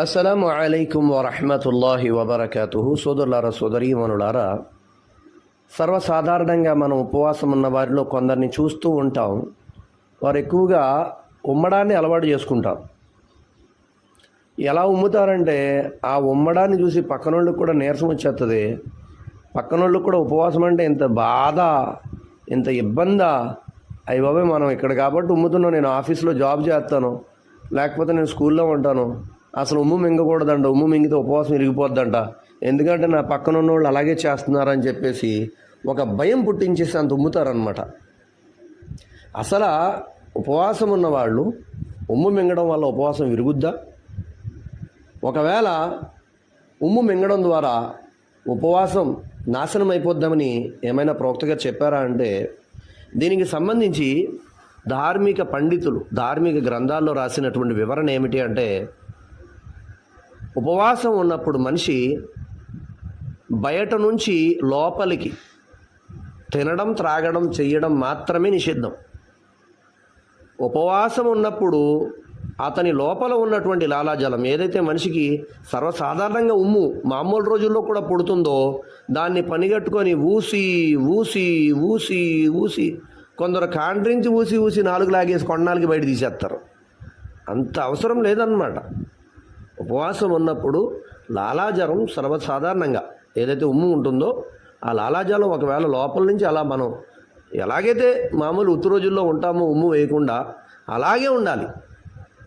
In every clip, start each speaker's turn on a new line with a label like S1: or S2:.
S1: అస్సలం అయికం వరహమతుల్లాహి వబర్కతు సోదరులారా సోదరీమణులారా సర్వసాధారణంగా మనం ఉపవాసం ఉన్న వారిలో కొందరిని చూస్తూ ఉంటాం. వారు ఎక్కువగా ఉమ్మడాన్ని అలవాటు చేసుకుంటాం. ఎలా ఉమ్ముతారంటే ఆ ఉమ్మడాన్ని చూసి పక్కనోళ్ళకి కూడా నీరసం వచ్చేస్తుంది పక్కనోళ్ళకి కూడా ఉపవాసం అంటే ఇంత బాధ ఇంత ఇబ్బందా? అయ్యి బాబాయ్ మనం ఇక్కడ కాబట్టి ఉమ్ముతున్నాం. నేను ఆఫీస్లో జాబ్ చేస్తాను. లేకపోతే నేను స్కూల్లో ఉంటాను. అసలు ఉమ్ము మింగకూడదంట ఉమ్ము మింగితే ఉపవాసం ఇరిగిపోద్దంట. ఎందుకంటే నా పక్కన ఉన్న వాళ్ళు అలాగే చేస్తున్నారని చెప్పేసి ఒక భయం పుట్టించేసి అంత ఉమ్ముతారనమాట అసలు ఉపవాసం ఉన్న వాళ్ళు ఉమ్ము మింగడం వల్ల ఉపవాసం విరుగుద్దా ఒకవేళ ఉమ్ము మింగడం ద్వారా ఉపవాసం నాశనం అయిపోద్దామని ఏమైనా ప్రవక్తగా చెప్పారా అంటే దీనికి సంబంధించి ధార్మిక పండితులు ధార్మిక గ్రంథాల్లో రాసినటువంటి వివరణ ఏమిటి అంటే ఉపవాసం ఉన్నప్పుడు మనిషి బయట నుంచి లోపలికి తినడం త్రాగడం చెయ్యడం మాత్రమే నిషిద్ధం. ఉపవాసం ఉన్నప్పుడు అతని లోపల ఉన్నటువంటి లాలాజలం ఏదైతే మనిషికి సర్వసాధారణంగా ఉమ్ము మామూలు రోజుల్లో కూడా పుడుతుందో దాన్ని పనిగట్టుకొని ఊసి ఊసి ఊసి ఊసి కొందరు కాండ్రించి ఊసి ఊసి నాలుగు లాగేసి కొన్నాళ్ళకి బయట తీసేస్తారు. అంత అవసరం లేదన్నమాట. ఉపవాసం ఉన్నప్పుడు లాలాజలం సర్వసాధారణంగా ఏదైతే ఉమ్ము ఉంటుందో ఆ లాలాజలం ఒకవేళ లోపల నుంచి అలా మనం ఎలాగైతే మామూలు ఉత్తు రోజుల్లో ఉంటామో ఉమ్ము వేయకుండా అలాగే ఉండాలి.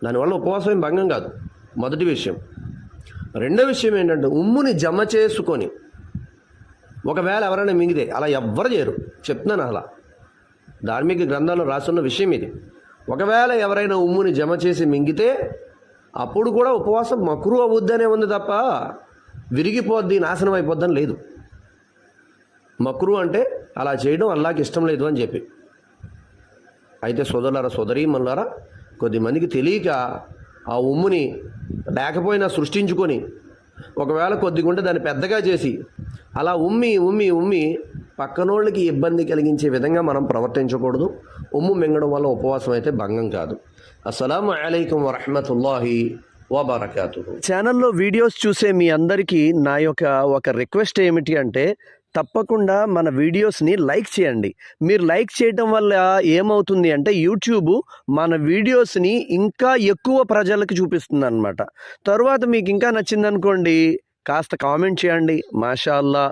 S1: దానివల్ల ఉపవాసం భంగం కాదు. మొదటి విషయం. రెండో విషయం ఏంటంటే ఉమ్ముని జమ చేసుకొని ఒకవేళ ఎవరైనా మింగితే అలా ఎవ్వరు చేయరు. చెప్తున్నాను అలా. ధార్మిక గ్రంథాల్లో రాసున్న విషయం ఇది. ఒకవేళ ఎవరైనా ఉమ్ముని జమ చేసి మింగితే అప్పుడు కూడా ఉపవాసం మక్రు అవుద్దనే ఉంది తప్ప విరిగిపోద్ది నాశనం అయిపోద్దని లేదు. మక్రు అంటే అలా చేయడం అల్లాకి ఇష్టం లేదు అని చెప్పి. అయితే సోదరులారా సోదరీమణులారా కొద్దిమందికి తెలియక ఆ ఉమ్ముని లేకపోయినా సృష్టించుకొని ఒకవేళ కొద్దిగుంటే దాన్ని పెద్దగా చేసి అలా ఉమ్మి ఉమ్మి ఉమ్మి పక్కనోళ్ళకి ఇబ్బంది కలిగించే విధంగా మనం ప్రవర్తించకూడదు. ఉమ్ము మింగడం వల్ల ఉపవాసం అయితే భంగం కాదు. అస్సలం అయికం వరహమతుల్లాహి వబర్కాతు ఛానల్లో వీడియోస్ చూసే మీ అందరికీ నా యొక్క ఒక రిక్వెస్ట్ ఏమిటి అంటే తప్పకుండా మన వీడియోస్ని లైక్ చేయండి. మీరు లైక్ చేయటం వల్ల ఏమవుతుంది అంటే యూట్యూబ్ మన వీడియోస్ని ఇంకా ఎక్కువ ప్రజలకు చూపిస్తుంది అనమాట తరువాత మీకు ఇంకా నచ్చిందనుకోండి కాస్త కామెంట్ చేయండి. మాషాల్లా.